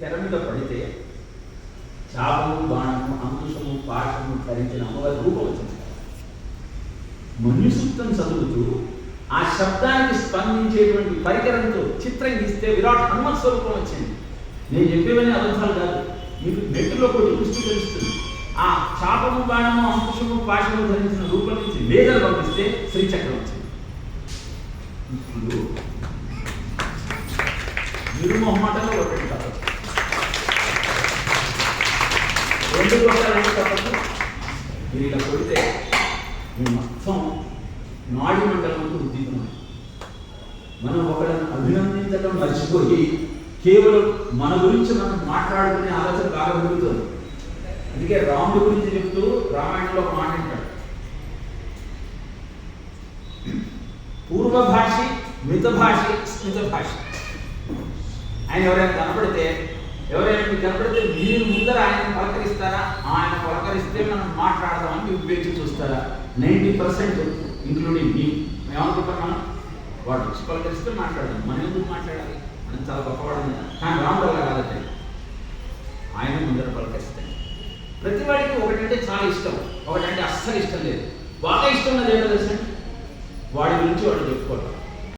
తెర మీద పడితే చాపము బాణము అంకుశము పాఠము ధరించిన అమ్మవారి రూపం వచ్చింది. మనుసూక్తం చదువుతూ ఆ శబ్దానికి స్పందించేటువంటి పరికరంతో చిత్రం గీస్తే విరాట్ హనుమత్ స్వరూపం వచ్చింది. నేను చెప్పేవన్నీ అబద్ధాలు కాదు. మీకు నెట్లో కొట్టి దృష్టి తెలుస్తుంది. ఆ చాపము బాణము అంకుశము పాశము ధరించిన రూపం నుంచి లేజర్ పంపిస్తే శ్రీచక్రం వచ్చింది. ఇప్పుడు నిరుమొహమాటలో ఒకటి కావచ్చు రెండు కొట్టాలంటే తప్పదు మీరు ఇలా కొడితే మీ మొత్తం నాడి మండలంతో ఉద్దీపనం మనం ఒకళ్ళని అభినందించడం మర్చిపోయి కేవలం మన గురించి మనం మాట్లాడుకునే ఆలోచన బాగా పెరుగుతుంది అందుకే రాముడి గురించి చెప్తూ రామాయణంలో ఒక మాట అంటాడు పూర్వ భాషి మిత భాష స్మిత భాషి ఆయన ఎవరైనా కనపడితే ఎవరైనా మీకు కనపడితే మీరు ముందర ఆయన పలకరిస్తారా? ఆయన పలకరిస్తే మనం మాట్లాడదామని మీరు వేచి చూస్తారా? Ninety percent including me. ఏమనుకుంటాం వాడు వచ్చి పలకరిస్తే మాట్లాడదాం. మనం ఎందుకు మాట్లాడాలి? మనం చాలా గొప్పవాడు కానీ రాముడు అలా కాదండి ఆయన ముందర పలకరిస్తాయి ప్రతి వాడికి ఒకటంటే చాలా ఇష్టం. ఒకటంటే అస్సలు ఇష్టం లేదు. బాగా ఇష్టం ఉన్నది ఏంటో తెలుసండి వాడి గురించి వాడు చెప్పుకోవడం